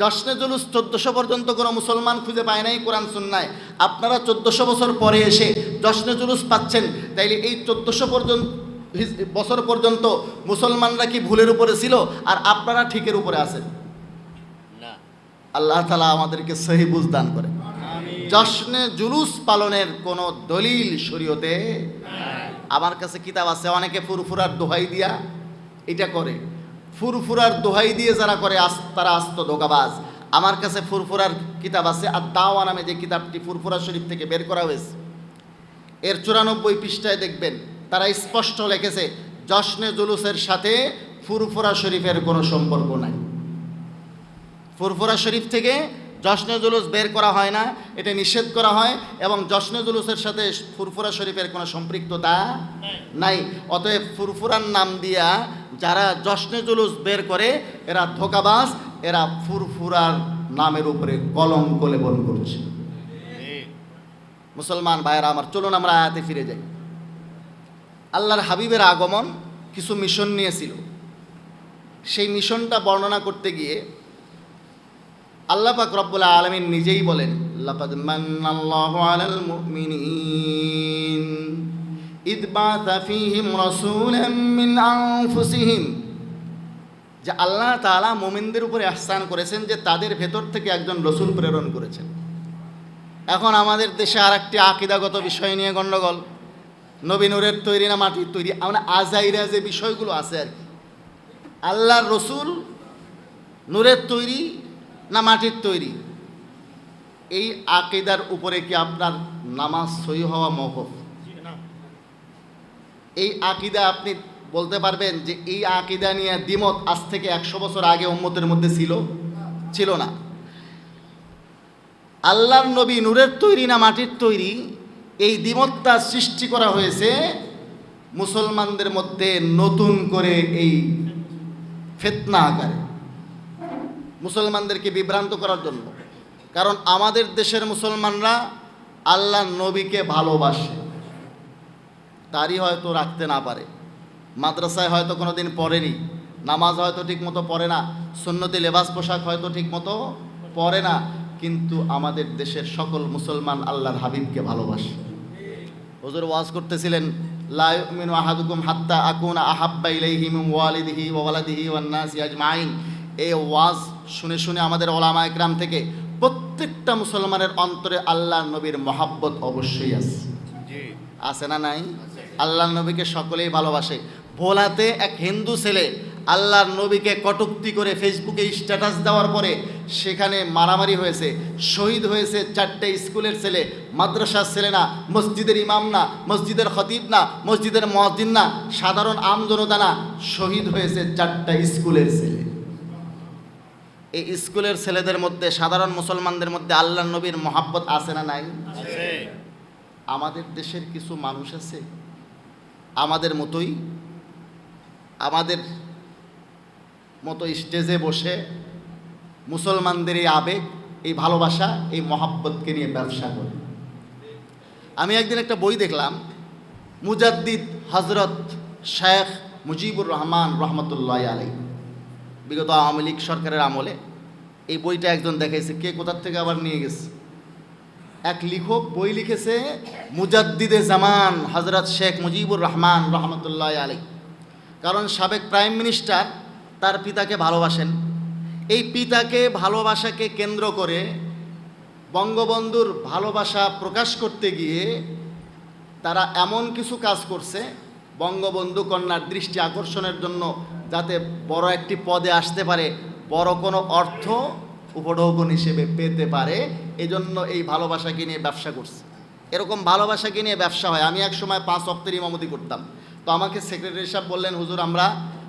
জশ্নে জুলুস চোদ্দশো পর্যন্ত কোনো মুসলমান খুঁজে পায় নাই কোরআন সুন্নায়। আপনারা চোদ্দশো বছর পরে এসে জশ্নে জুলুস পাচ্ছেন তাইলে এই চোদ্দশো পর্যন্ত বছর পর্যন্ত মুসলমানরা কি ভুলের উপরে ছিল? আর আপনারা ঠিকের উপরে আছেন? আল্লাহ তালা আমাদেরকে সহি দান করে। জশ্নে জুলুস পালনের কোনো দলিল শরীয়তে? আমার কাছে কিতাব আছে অনেকে ফুরফুরার দোহাই দিয়া এটা করে। ফুরফুরার দোহাই দিয়ে যারা করে আস, তারা আস্ত ধোকাবাজ। আমার কাছে ফুরফুরার কিতাব আছে, আর দাওয়া নামে যে কিতাবটি ফুরফুরা শরীফ থেকে বের করা হয়েছে, এর চুরানব্বই পৃষ্ঠায় দেখবেন, তারা স্পষ্ট লেখেছে, জশ্নে জুলুসের সাথে ফুরফুরা শরীফের কোনো সম্পর্ক নাই। ফুরফুরা শরীফ থেকে জশ্নে জুলুস বের করা হয় না এটা নিষেধ করা হয় এবং জশ্নে জুলুসের সাথে ফুরফুরা শরীফের কোনো সম্পৃক্ততা নাই। অতএব ফুরফুরার নাম দিয়া যারা জশ্নে জুলুস বের করে এরা ধোকাবাজ এরা ফুরফুরার নামের উপরে কলঙ্ক লেপন করছে। মুসলমান ভাইয়েরা আমার চলুন আমরা আয়াতে ফিরে যাই। আল্লাহর হাবিবের আগমন কিছু মিশন নিয়েছিল। সেই মিশনটা বর্ণনা করতে গিয়ে আল্লাহ পাক রব্বুল আলমিন নিজেই বলেন, লাকাদ মান্নাল্লাহু আলাল মুমিনিন, ইদ বাআসা ফীহিম রাসূলাম মিন আনফুসিহিম। যে আল্লাহ তাআলা মুমিনদের উপরে আহসান করেছেন যে তাদের ভেতর থেকে একজন রসূল প্রেরণ করেছেন। এখন আমাদের দেশে আর একটি আকিদাগত বিষয় নিয়ে গণ্ডগোল নবী নূরের তৈরি না মাটির তৈরি আমরা আজাইরা যে বিষয়গুলো আছে আর কি। আল্লাহর রসুল নূরের তৈরি না মাটির তৈরি? এই আকিদার উপরে কি আপনার নামাজ সই হওয়া মহফ? এই আকিদা আপনি বলতে পারবেন যে এই আকিদা নিয়ে দ্বিমত আজ থেকে একশো বছর আগে উম্মতের মধ্যে ছিল? ছিল না। আল্লাহর নবী নূরের তৈরি না মাটির তৈরি? এই দ্বিমতটা সৃষ্টি করা হয়েছে মুসলমানদের মধ্যে নতুন করে এই ফেতনা আকারে। মুসলমানদেরকে বিভ্রান্ত করার জন্য। কারণ আমাদের দেশের মুসলমানরা আল্লাহ নবীকে ভালোবাসে। তারই হয়তো রাখতে না পারে। মাদ্রাসায় হয়তো কোনো দিন পড়েনি। নামাজ হয়তো ঠিক মতো পড়ে না। সুন্নতি লেবাস পোশাক হয়তো ঠিক মতো পরে না। কিন্তু আমাদের দেশের সকল মুসলমান আল্লাহর হাবিবকে ভালোবাসে। হুজুর ওয়াজ করতেছিলেন, লা ইউমিনু আহাদুকুম হাত্তা আকুনা আহাব্বা ওয়ালিদিহি ওয়া ওয়ালাদিহি ওয়ান নাসি আজমাইন। এই ওয়াজ শুনে শুনে আমাদের ওলামা একরাম থেকে প্রত্যেকটা মুসলমানের অন্তরে আল্লাহ নবীর মহাব্বত অবশ্যই আছে। আছে না নাই? আল্লাহর নবীকে সকলেই ভালোবাসে। ভোলাতে এক হিন্দু ছেলে আল্লাহর নবীকে কটুক্তি করে ফেসবুকে স্ট্যাটাস দেওয়ার পরে সেখানে মারামারি হয়েছে। শহীদ হয়েছে চারটে স্কুলের ছেলে। মাদ্রাসার ছেলে না মসজিদের ইমাম না মসজিদের খতিব না মসজিদের মসজিদ না সাধারণ আম জনতা না শহীদ হয়েছে চারটা স্কুলের ছেলে। এই স্কুলের ছেলেদের মধ্যে সাধারণ মুসলমানদের মধ্যে আল্লাহ নবীর মহাব্বত আছে না নাই? আমাদের দেশের কিছু মানুষ আছে আমাদের মতোই আমাদের মতো স্টেজে বসে মুসলমানদের এই আবেগ এই ভালোবাসা এই মহাব্বতকে নিয়ে ব্যবসা করে। আমি একদিন একটা বই দেখলাম মুজাদ্দিদ হজরত শেখ মুজিবুর রহমান রহমতুল্লাহ আলাই বিগত আওয়ামী লীগ সরকারের আমলে এই বইটা একজন দেখাইছে, কে কোথার থেকে আবার নিয়ে গেছে? এক লেখক বই লিখেছে, মুজাদ্দিদে জামান হজরত শেখ মুজিবুর রহমান রহমতুল্লাহ আলী কারণ সাবেক প্রাইম মিনিস্টার তার পিতাকে ভালোবাসেন। এই পিতাকে ভালোবাসাকে কেন্দ্র করে বঙ্গবন্ধুর ভালোবাসা প্রকাশ করতে গিয়ে তারা এমন কিছু কাজ করছে, বঙ্গবন্ধু কন্যার দৃষ্টি আকর্ষণের জন্য যাতে বড় একটি পদে আসতে পারে, বড় কোনো অর্থ উপঢৌকন হিসেবে পেতে পারে, এজন্য এই ভালোবাসাকে নিয়ে ব্যবসা করছে। এরকম ভালোবাসাকে নিয়ে ব্যবসা হয়। আমি এক সময় পাঁচ অপ্তের ইমামতি করতাম। তো আমাকে সেক্রেটারি সাহেব বললেন, হুজুর, আমরা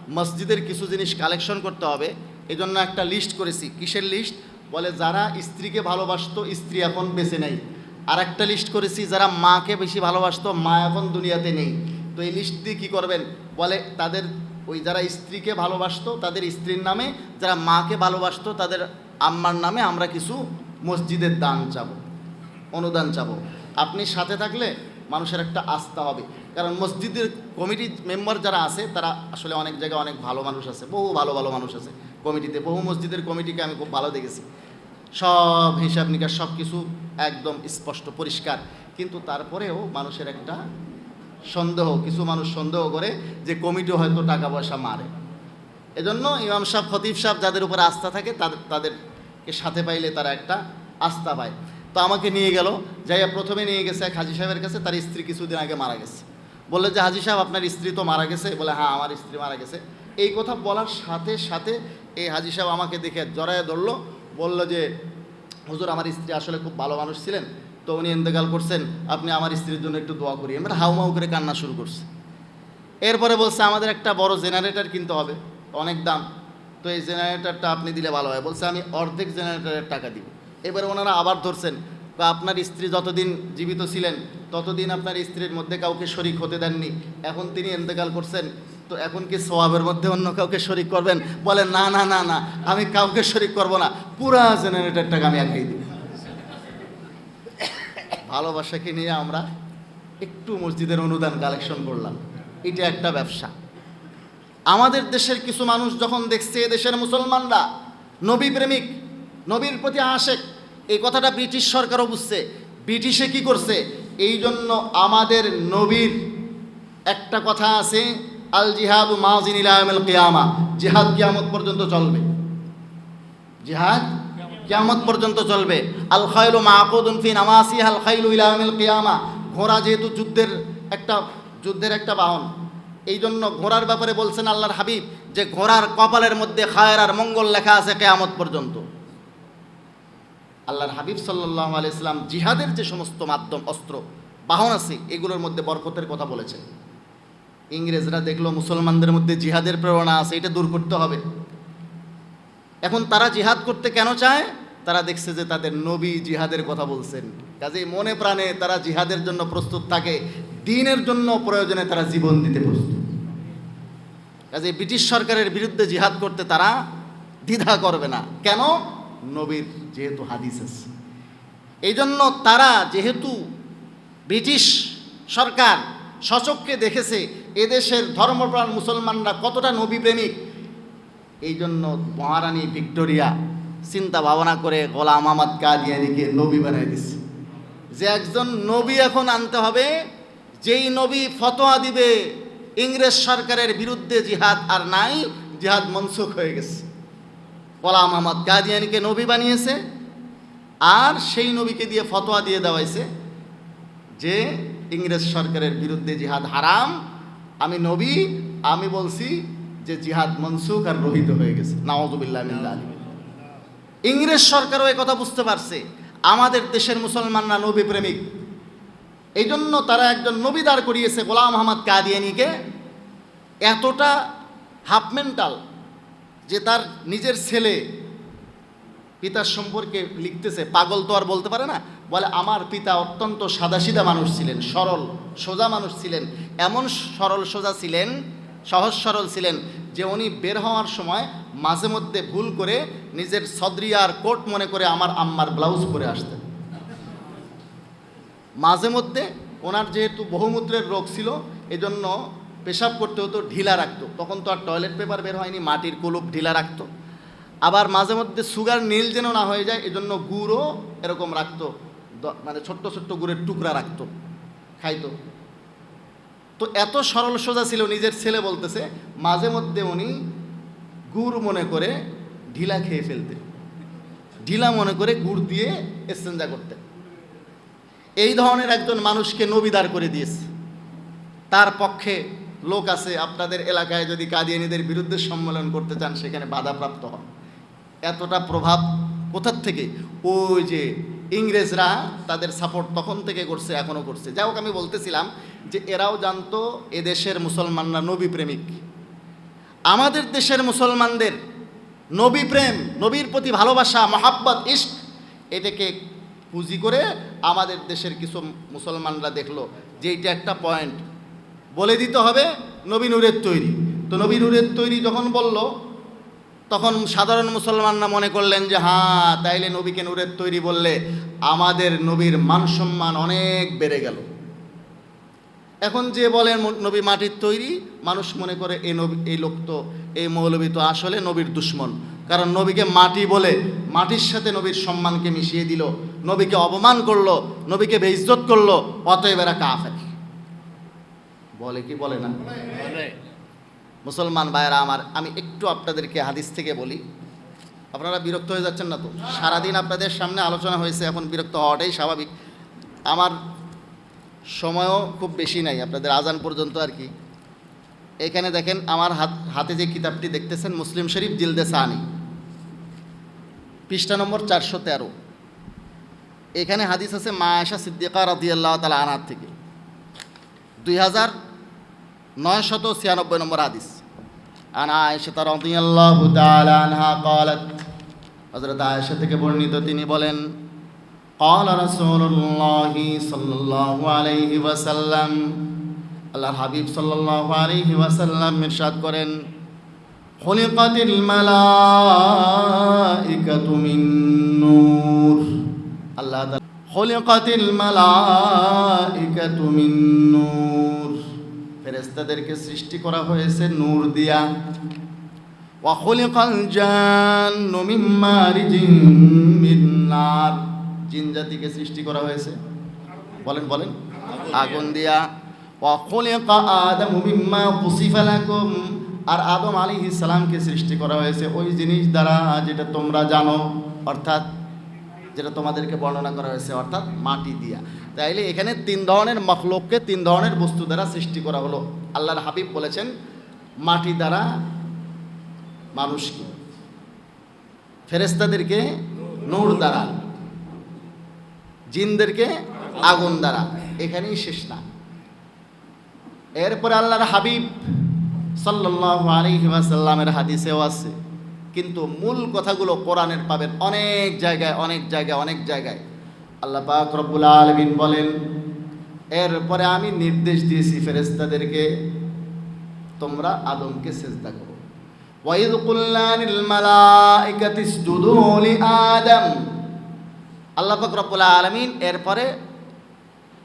মসজিদের কিছু জিনিস কালেকশন করতে হবে। এজন্য একটা লিস্ট করেছি। কিসের লিস্ট বলে, যারা স্ত্রীকে ভালোবাসতো, স্ত্রী এখন বেঁচে নেই। আর একটা লিস্ট করেছি, যারা মাকে বেশি ভালোবাসতো, মা এখন দুনিয়াতে নেই। তো এই লিস্ট দিয়ে কী করবেন? বলে, তাদের ওই যারা স্ত্রীকে ভালোবাসতো, তাদের স্ত্রীর নামে, যারা মাকে ভালোবাসতো, তাদের আম্মার নামে আমরা কিছু মসজিদের দান চাবো, অনুদান চাবো। আপনি সাথে থাকলে মানুষের একটা আস্থা হবে। কারণ মসজিদের কমিটির মেম্বার যারা আছে, তারা আসলে অনেক জায়গায় অনেক ভালো মানুষ আছে, বহু ভালো ভালো মানুষ আছে কমিটিতে। বহু মসজিদের কমিটিকে আমি খুব ভালো দেখেছি। সব হিসাব নিকাশ সব কিছু একদম স্পষ্ট, পরিষ্কার। কিন্তু তারপরেও মানুষের একটা সন্দেহ, কিছু মানুষ সন্দেহ করে যে কমিটি হয়তো টাকা পয়সা মারে। এজন্য ইমাম সাহেব, খতিব সাহেব যাদের উপরে আস্থা থাকে তাদের তাদেরকে সাথে পাইলে তারা একটা আস্থা পায়। তো আমাকে নিয়ে গেল, যাইয়া প্রথমে নিয়ে গেছে এক হাজি সাহেবের কাছে, তার স্ত্রী কিছুদিন আগে মারা গেছে। বলল যে, হাজি সাহেব, আপনার স্ত্রী তো মারা গেছে? বলে হ্যাঁ আমার স্ত্রী মারা গেছে। এই কথা বলার সাথে সাথে এই হাজি সাহেব আমাকে দেখে জড়ায় ধরলো। বলল যে, হুজুর, আমার স্ত্রী আসলে খুব ভালো মানুষ ছিলেন। তো উনি ইন্তেকাল করছেন, আপনি আমার স্ত্রীর জন্য একটু দোয়া করি। আমরা হাউমাউ করে কান্না শুরু করছে। এরপরে বলছে, আমাদের একটা বড় জেনারেটর কিনতে হবে, অনেক দাম। তো এই জেনারেটরটা আপনি দিলে ভালো হয়। বলছে, আমি অর্ধেক জেনারেটরের টাকা দিব। এবারে ওনারা আবার ধরছেন, বা আপনার স্ত্রী যতদিন জীবিত ছিলেন, ততদিন আপনার স্ত্রীর মধ্যে কাউকে শরিক হতে দেননি। এখন তিনি ইন্তেকাল করছেন, তো এখন কি সোয়াবের মধ্যে অন্য কাউকে শরিক করবেন? বলে, না না না না, আমি কাউকে শরিক করব না। পুরা জেনারেটর টাকা আমি একাই দিব। ভালোবাসাকে নিয়ে আমরা একটু মসজিদের অনুদান কালেকশন করলাম। এটা একটা ব্যবসা। আমাদের দেশের কিছু মানুষ যখন দেখছে দেশের মুসলমানরা, নবী প্রেমিক, নবীর প্রতি আশেক, এই কথাটা ব্রিটিশ সরকারও বুঝছে। ব্রিটিশে কি করছে? এই জন্য আমাদের নবীর একটা কথা আছে, আল জিহাদ মাজিন ইলামেল কিয়ামা, জিহাদ কিয়ামত পর্যন্ত চলবে। জিহাদ কিয়ামত পর্যন্ত চলবে। আল খাইলু মাকুদুন ফি নামাসি আল খাইলু ইলামিল কিয়ামা। ঘোড়া যেহেতু যুদ্ধের একটা যুদ্ধের একটা বাহন এই জন্য ঘোড়ার ব্যাপারে বলছেন আল্লাহর হাবিব যে ঘোড়ার কপালের মধ্যে খায়ের আর মঙ্গল লেখা আছে কেয়ামত পর্যন্ত। আল্লাহর হাবিব সাল্লাহ আলাইসলাম জিহাদের যে সমস্ত মাধ্যম, অস্ত্র, বাহন আছে, এগুলোর মধ্যে বরকতের কথা বলেছেন। ইংরেজরা দেখল, মুসলমানদের মধ্যে জিহাদের প্রেরণা আছে, এটা দূর করতে হবে। এখন তারা জিহাদ করতে কেন চায়? তারা দেখছে যে তাদের নবী জিহাদের কথা বলছেন। কাজেই মনে প্রাণে তারা জিহাদের জন্য প্রস্তুত থাকে, দিনের জন্য প্রয়োজনে তারা জীবন দিতে প্রস্তুত। কাজে ব্রিটিশ সরকারের বিরুদ্ধে জিহাদ করতে তারা দ্বিধা করবে না। কেন? নবীর যেহেতু হাদিস আছে। এই জন্য তারা যেহেতু ব্রিটিশ সরকার সচককে দেখেছে, এদেশের ধর্মপ্রাণ মুসলমানরা কতটা নবী প্রেমিক এই জন্য মহারানী ভিক্টোরিয়া চিন্তা ভাবনা করে গোলাম আহমদ কাদিয়ানিকে নবী বানাই দিচ্ছে যে একজন নবী এখন আনতে হবে, যেই নবী ফতোয়া দিবে, ইংরেজ সরকারের বিরুদ্ধে জিহাদ আর নাই, জিহাদ মনসুখ হয়ে গেছে। গোলাম আহমদ কাদিয়ানিকে নবী বানিয়েছে, আর সেই নবীকে দিয়ে ফতোয়া দিয়ে দেওয়াইছে যে ইংরেজ সরকারের বিরুদ্ধে জিহাদ হারাম, আমি নবী, আমি বলছি যে জিহাদ মনসুখ আর রহিত হয়ে গেছে। নওয়াজুবিল্লাহ জালিম। ইংরেজ সরকারও কথা বুঝতে পারছে। আমাদের দেশের মুসলমানরা নবী প্রেমিক এই জন্য তারা একজন নবী দাঁড় করিয়েছে গোলাম আহমদ কাদিয়ানিকে। এতটা হাফ মেন্টাল যে তার নিজের ছেলে পিতার সম্পর্কে লিখতেছে, পাগল তো আর বলতে পারে না। বলে, আমার পিতা অত্যন্ত সাদাসিধা মানুষ ছিলেন, সরল, সোজা মানুষ ছিলেন, এমন সরল সোজা ছিলেন সহজ সরল ছিলেন যে উনি বের হওয়ার সময় মাঝে মধ্যে ভুল করে নিজের সদরিয়ার কোট মনে করে আমার আম্মার ব্লাউজ পরে আসতেন। মাঝে মধ্যে ওনার যেহেতু বহুমূত্রের রোগ ছিল, এজন্য পেশাব করতে হতো ঢিলা রাখতো। তখন তো আর টয়লেট পেপার বের হয়নি, মাটির কুলুপ ঢিলা রাখতো। আবার মাঝে মধ্যে সুগার নীল যেন না হয়ে যায়, এজন্য গুড়ও এরকম রাখতো মানে ছোট্ট ছোট্ট গুড়ের টুকরা রাখতো, খাইতো। তো এত সরল সোজা ছিল, নিজের ছেলে বলতেছে, মাঝে মধ্যে উনি গুড় মনে করে ঢিলা খেয়ে ফেলতেন। ঢিলা মনে করে গুড় দিয়ে এসেঞ্জা করতেন। এই ধরনের একজন মানুষকে নবিদার করে দিয়েছে। তার পক্ষে লোক আছে, আপনাদের এলাকায় যদি কাদিয়ানিদের বিরুদ্ধে সম্মেলন করতে চান, সেখানে বাধাপ্রাপ্ত হন। এতটা প্রভাব কোথার থেকে? ওই যে ইংরেজরা তাদের সাপোর্ট তখন থেকে করছে, এখনও করছে। যাই হোক, আমি বলতেছিলাম যে এরাও জানতো এদেশের মুসলমানরা নবী প্রেমিক আমাদের দেশের মুসলমানদের নবী প্রেম, নবীর প্রতি ভালোবাসা, মহাব্বত ইস্ক এটাকে পুঁজি করে আমাদের দেশের কিছু মুসলমানরা দেখল যে এইটা একটা পয়েন্ট বলে দিতে হবে, নবী নূরের তৈরি। তো নবী নূরের তৈরি যখন বলল তখন সাধারণ মুসলমানরা মনে করলেন যে হ্যাঁ তাইলে নবীকে নূরের তৈরি বললে আমাদের নবীর মান সম্মান অনেক বেড়ে গেল। এখন যে বলেন নবী মাটির তৈরি, মানুষ মনে করে এই নবী, এই লোক তো এই মৌলবী তো আসলে নবীর দুশ্মন। কারণ নবীকে মাটি বলে, মাটির সাথে নবীর সম্মানকে মিশিয়ে দিল, নবীকে অপমান করল, নবীকে বেইজ্জত করল, অতএব এরা কাফের। বলে কি বলে না? মুসলমান ভাইয়েরা আমার, আমি একটু আপনাদেরকে হাদিস থেকে বলি। আপনারা বিরক্ত হয়ে যাচ্ছেন না তো? সারাদিন আপনাদের সামনে আলোচনা হয়েছে, এখন বিরক্ত হওয়াটাই স্বাভাবিক। আমার সময়ও খুব বেশি নাই, আপনাদের আজান পর্যন্ত আর কি। এখানে দেখেন, আমার হাত, হাতে যে কিতাবটি দেখতেছেন, মুসলিম শরীফ জিলদে সানি। পৃষ্ঠা নম্বর চারশো তেরো। এখানে হাদিস আছে মা আয়সা সিদ্দিকা রাদিয়াল্লাহ তালা আনার থেকে। দুই হাজার নয় শত ছিয়ানব্বই নম্বর হাদিস। আন আয়েশা রাদিয়াল্লাহু তাআলা আনহা قالت হযরত আয়েশা থেকে বর্ণিত তিনি বলেন قال رسول الله صلى الله عليه وسلم আল্লাহর হাবিব সাল্লাল্লাহু আলাইহি ওয়াসাল্লাম ইরশাদ করেন خلقت الملائكة من نور আল্লাহ তাআলা خلقت الملائكة من نور ফেরেশতাদেরকে সৃষ্টি করা হয়েছে নূর দিয়া। ওয়াখলিকাল জান্নু মিন মারিজিন মিন জিন জাতিকে সৃষ্টি করা হয়েছে। বলেন বলেন। আগুন দিয়া। ওয়াখলিকা আর আদম আলাইহিস সালামকে সৃষ্টি করা হয়েছে ওই জিনিস দ্বারা যেটা তোমরা জানো। অর্থাৎ, যেটা তোমাদেরকে বর্ণনা করা হয়েছে, অর্থাৎ মাটি দিয়া। তাইলে এখানে তিন ধরনের মখলোককে তিন ধরনের বস্তু দ্বারা সৃষ্টি করা হলো। আল্লাহর হাবিব বলেছেন, মাটি দ্বারা মানুষকে ফেরেস্তাদেরকে নূর দ্বারা, জিনদেরকে আগুন দ্বারা। এখানেই শেষ না। এরপরে আল্লাহর হাবিব সাল্লাল্লাহু আলাইহি ওয়াসাল্লামের হাদিসেও আছে। কিন্তু মূল কথাগুলো কোরআনের পাবেন অনেক জায়গায় অনেক জায়গায় অনেক জায়গায়। আল্লাহ পাক রব্বুল আলামিন বলেন, এরপরে আমি নির্দেশ দিয়েছি ফেরেশতাদেরকে, তোমরা আদমকে সেজদা করো। কুল্লানিল মালাইকাতি ইসজুদু লিআদম আল্লাহ পাক রব্বুল আলামিন এরপরে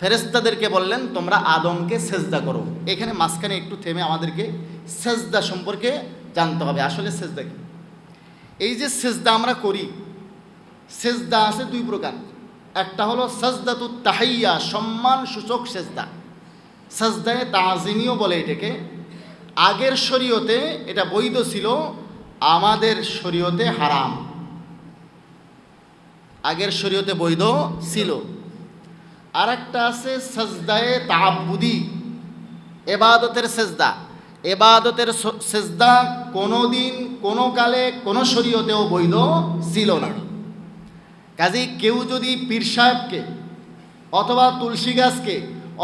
ফেরেস্তাদেরকে বললেন, তোমরা আদমকে সেজদা করো। এখানে মাঝখানে একটু থেমে আমাদেরকে সেজদা সম্পর্কে জানতে হবে, আসলে সেজদা কি? এই যে সেজদা আমরা করি, সেজদা আছে দুই প্রকার। একটা হলো সাজদাতু তাহাইয়া, সম্মান সূচক সেজদা। সাজদায়ে তাজিমিও বলে এটাকে। আগের শরীয়তে এটা বৈধ ছিল, আমাদের শরীয়তে হারাম। আগের শরীয়তে বৈধ ছিল। আর একটা আছে সাজদায়ে তাহাবুদি এবাদতের সেজদা। এবাদতের সেজদা কোনো দিন কোনো কালে, কোনো শরীয়তেও বৈধ ছিল না। কাজেই কেউ যদি পীর সাহেবকে অথবা তুলসী গাছকে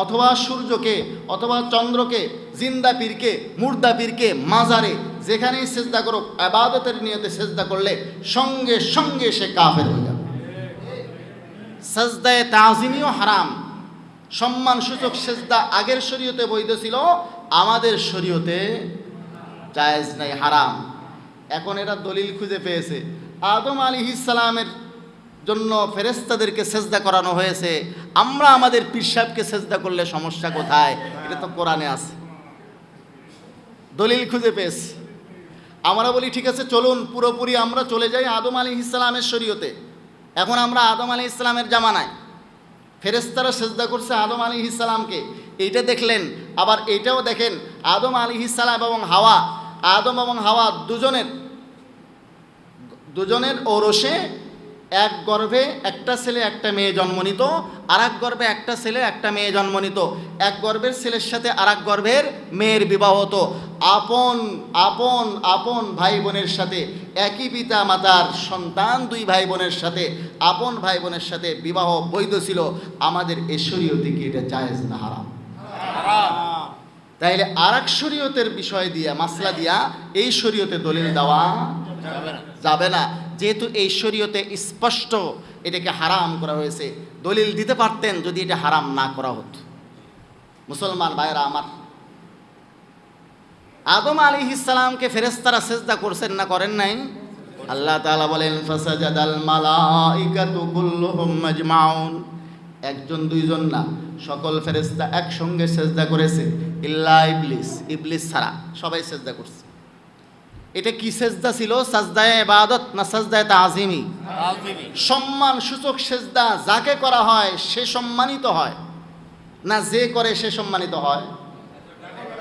অথবা সূর্যকে অথবা চন্দ্রকে, জিন্দা পীরকে, মুর্দা পীরকে মাজারে যেখানেই সেজদা করো আবাদতের নিয়তে সেজদা করলে সঙ্গে সঙ্গে সে কাফের হয়ে যাবে। সেজদায় তাজিমিও হারাম। সম্মান সূচক সেজদা আগের শরীয়তে বৈধ ছিল, আমাদের শরীয়তে জায়েজ নাই, হারাম। এখন এরা দলিল খুঁজে পেয়েছে। আদম আলী ইসালামের জন্য ফেরেস্তাদেরকে সেজদা করানো হয়েছে। আমরা আমাদের পীর সাহেবকে সেজদা করলে সমস্যা কোথায়? এটা তো কোরআনে আছে। দলিল খুঁজে পেয়েছি। আমরা বলি, ঠিক আছে, চলুন, পুরোপুরি আমরা চলে যাই আদম আলী ইসলামের শরীয়তে। এখন আমরা আদম আলী ইসলামের জামানায়। ফেরেস্তারা সেজদা করছে আদম আলী ইসলামকে এইটা দেখলেন, আবার এইটাও দেখেন, আদম আলী ইসলাম এবং হাওয়া, আদম এবং হাওয়া দুজনের দুজনের ওরসে এক গর্ভে একটা ছেলে, একটা মেয়ে জন্ম নিত। আর এক গর্ভে একটা ছেলে, একটা মেয়ে জন্ম নিত। এক গর্ভের ছেলের সাথে আর এক গর্ভের মেয়ের বিবাহ হতো। আপন আপন আপন ভাই বোনের সাথে, একই পিতা মাতার সন্তান দুই ভাই বোনের সাথে, আপন ভাই বোনের সাথে বিবাহ বৈধ ছিল। আমাদের এ শরীয়তে কি এটা জায়েজ না হারাম? তাইলে আর এক শরীয়তের বিষয় দিয়া, মাসলা দিয়া, এই শরীয়তে দলিল দেওয়া যাবে না। যেহেতু এই শরীয়তে স্পষ্ট এটাকে হারাম করা হয়েছে, দলিল দিতে পারতেন যদি এটা হারাম না করা হতো। মুসলমান ভাইরা আমার, আদম আলী ইসলামকে ফেরেস্তারা সেজদা করছেন না করেন নাই? আল্লাহ তাআলা বলেন মাজমাউন। একজন, দুইজন না, সকল ফেরেস্তা একসঙ্গে সেজদা করেছে। ইল্লা ইবলিস ইবলিস ছাড়া সবাই সেজদা করছে। এটা কি সেজদা ছিল? সাজদায় ইবাদত না সাজদায় তাজিমি? তাজিমি। সম্মান সূচক সেজদা যাকে করা হয় সে সম্মানিত হয়। না যে করে সে সম্মানিত হয়।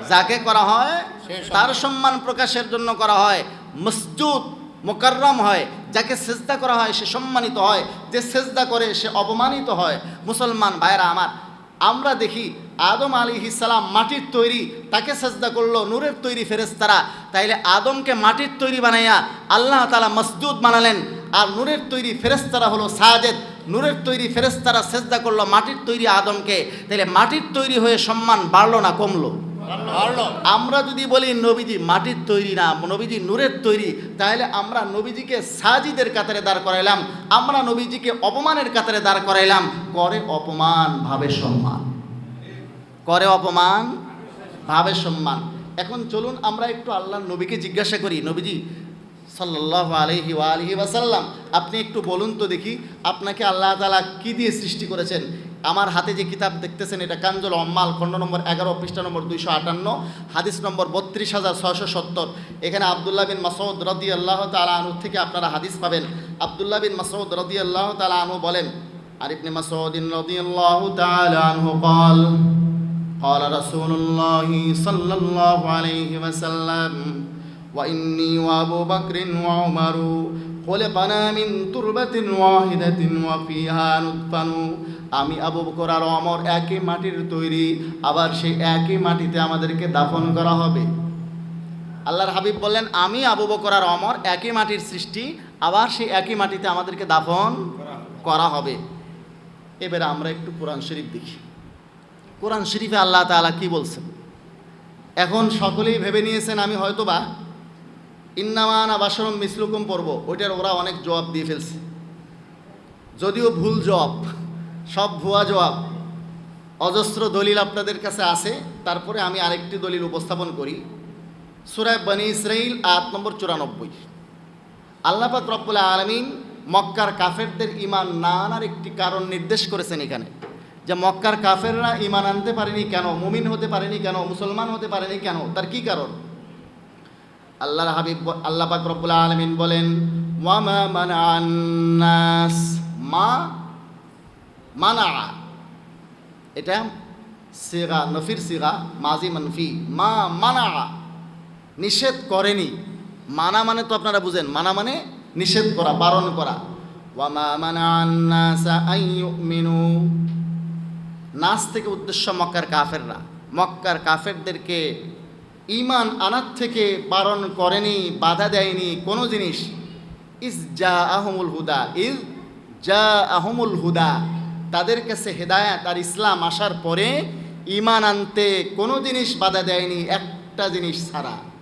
যাকে করা হয় সে তার সম্মান প্রকাশের জন্য করা হয়। মসজুদ মোকাররম হয়। যাকে সেজদা করা হয় সে সম্মানিত হয়। যে সেজদা করে সে অপমানিত হয়। মুসলমান ভাইরা আমার আমরা দেখি আদম আলী ইসালাম মাটির তৈরি, তাকে সাজদা করল নূরের তৈরি ফেরেস্তারা তাইলে আদমকে মাটির তৈরি বানাইয়া আল্লাহ তালা মসজুদ বানালেন। আর নূরের তৈরি ফেরেস্তারা হলো সাজেদ। নূরের তৈরি ফেরেস্তারা সেজদা করল মাটির তৈরি আদমকে। তাইলে মাটির তৈরি হয়ে সম্মান বাড়লো না, কমলো। আমরা যদি বলি নবীজি মাটির তৈরি না, নবীজি নূরের তৈরি, তাহলে আমরা নবীজিকে সাজিদের কাতারে দাঁড় করাইলাম, আমরা নবীজিকে অপমানের কাতারে দাঁড় করাইলাম। করে অপমান, ভাবে সম্মান। করে অপমান, ভাবে সম্মান। এখন চলুন আমরা একটু আল্লাহ নবীকে জিজ্ঞাসা করি, নবীজি সাল্লাহ আলহি আলহি ওয়াসাল্লাম, আপনি একটু বলুন তো দেখি, আপনাকে আল্লাহ তালা কী দিয়ে সৃষ্টি করেছেন? আমার হাতে যে কিতাব দেখতেছেন এটা কাঞ্জল অম্মাল খণ্ড নম্বর এগারো পৃষ্ঠা নম্বর দুইশো আটান্ন হাদিস নম্বর বত্রিশ হাজার ছয়শো সত্তর এখানে আবদুল্লাহ বিন মাসউদ রদি আল্লাহ তালা আনু থেকে আপনারা হাদিস পাবেন আবদুল্লাহ বিন মাসউদ রদি আল্লাহ তালা আনু বলেন আর ইবনে মাসউদিন রদি আল্লাহ তালা আনহু قال قال رسول الله صلى الله عليه وسلم وإني وأبو بكر وعمر خلقنا من تربة واحدة وفيها ندفن আমি আবু বকর আর অমর একই মাটির তৈরি আবার সেই একই মাটিতে আমাদেরকে দাফন করা হবে আল্লাহর হাবিব বললেন আমি আবু বকর আর অমর একই মাটির সৃষ্টি আবার সেই একই মাটিতে আমাদেরকে দাফন করা হবে এবারে আমরা একটু কোরআন শরীফ দেখি কোরআন শরীফে আল্লাহ তাআলা কি বলছেন এখন সকলেই ভেবে নিয়েছেন আমি হয়তো বা ইন্নামানা বাসরম মিসলুকুম পড়ব ওইটার ওরা অনেক জবাব দিয়ে ফেলছে। যদিও ভুল জবাব, সব ভুয়া জবাব, অজস্র দলিল আপনাদের কাছে আছে, তারপরে আমি আরেকটি দলিল উপস্থাপন করি। সুরায় বনি ইসরাইল আট নম্বর চুরানব্বই। আল্লাহ পাক রব্বুল আলমিন মক্কার কাফেরদের ইমান না আনার একটি কারণ নির্দেশ করেছেন এখানে। যে মক্কার কাফেররা ইমান আনতে পারেনি কেন, মুমিন হতে পারেনি কেন, মুসলমান হতে পারেনি কেন, তার কি কারণ? আল্লাহর হাবিব আল্লাহ পাক রব্বুল আলমিন বলেন, ওয়ামা মানান্নাস মা মানা এটা সিগা, নফির সিগা, মাজি মানফি। মা মানা নিষেধ করেনি। মানা মানে তো আপনারা বুঝেন, মানা মানে নিষেধ করা, বারণ করা। ওয়ামা মানান্নাসা আইয়ুমিনু নাচ থেকে উদ্দেশ্য মক্কার কাফেররা। মক্কার কাফেরদেরকে ইমান আনার থেকে বারণ করেনি, বাধা দেয়নি, কোনো জিনিস। ইস যা আহমুল হুদা, ইস যা আহমুল হুদা। তাদের কাছে হেদায়াত আর ইসলাম আসার পরে ইমান আনতে কোনো জিনিস বাধা দেয়নি, একটা জিনিস ছাড়া।